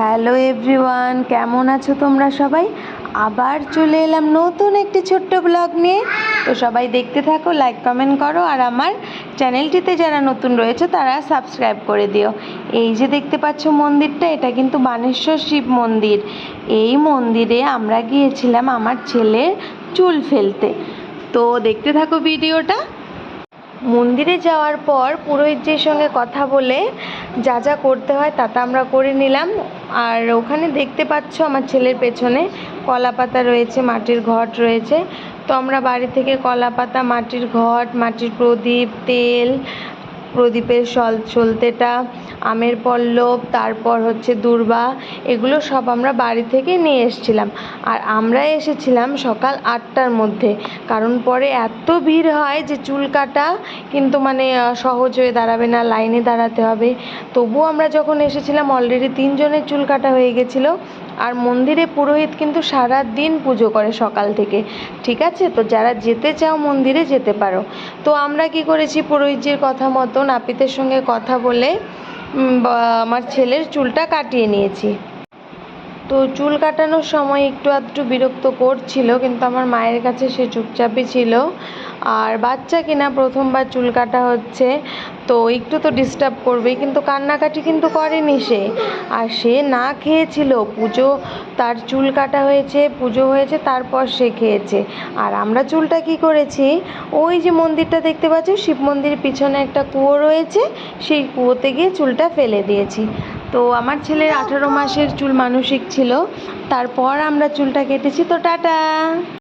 Hello everyone, কেমন আছো তোমরা সবাই? আবার চলে এলাম নতুন একটি ছোট্ট ব্লগ নিয়ে। তো সবাই দেখতে থাকো লাইক কমেন্ট করো, আর আমার চ্যানেলটিতে যারা নতুন রয়েছে, তারা সাবস্ক্রাইব করে দিও। এই যে দেখতে পাচ্ছ মন্দিরটা, এটা কিন্তু বানেশ্বর শিব মন্দির। এই মন্দিরে আমরা গিয়েছিলাম আমার ছেলের চুল ফেলতে। তো দেখতে থাকো ভিডিওটা। মন্দিরে যাওয়ার পর পুরোহিতজির সঙ্গে কথা বলে যা যা করতে হয় তা তা আমরা করে নিলাম। আর ওখানে দেখতে পাচ্ছ আমার ছেলের পেছনে কলা পাতা রয়েছে, মাটির ঘট রয়েছে। তো আমরা বাড়ি থেকে কলা পাতা মাটির ঘট, মাটির প্রদীপ, তেল, প্রদীপের সল সলতেটা আমের পল্লব তারপর হচ্ছে দূর্বা, এগুলো সব আমরা বাড়ি থেকে নিয়ে এসেছিলাম। আর আমরা এসেছিলাম সকাল আটটার মধ্যে, কারণ পরে এত ভিড় হয় যে চুল কাটা কিন্তু মানে সহজ হয়ে দাঁড়াবে না, লাইনে দাঁড়াতে হবে। তবুও আমরা যখন এসেছিলাম অলরেডি তিনজনের চুল কাটা হয়ে গেছিল। আর মন্দিরে পুরোহিত কিন্তু সারা দিন পুজো করে সকাল থেকে, ঠিক আছে? তো যারা যেতে চাও মন্দিরে যেতে পারো। তো আমরা কি করেছি, পুরোহিতজির কথা মতো নাপিতের সঙ্গে কথা বলে আমার ছেলের চুলটা কাটিয়ে নিয়েছি। তো চুল কাটানোর সময় একটু আধটু বিরক্ত করছিল, কিন্তু আমার মায়ের কাছে সে চুপচাপই ছিল। আর বাচ্চা কিনা প্রথমবার চুল কাটা হচ্ছে, তো একটু তো ডিস্টার্ব করবেই, কিন্তু কান্নাকাটি কিন্তু করেনি সে। আর সে না খেয়েছিল, পুজো তার চুল কাটা হয়েছে, পুজো হয়েছে, তারপর সে খেয়েছে। আর আমরা চুলটা কি করেছি? ওই যে মন্দিরটা দেখতে পাচ্ছ, শিব মন্দিরের পিছনে একটা কুয়ো রয়েছে, সেই কুয়োতে গিয়ে চুলটা ফেলে দিয়েছি। তো আমার ছেলের আঠারো মাসের চুল মানসিক ছিল। তারপর আমরা চুলটা কেটেছি। তো টাটা!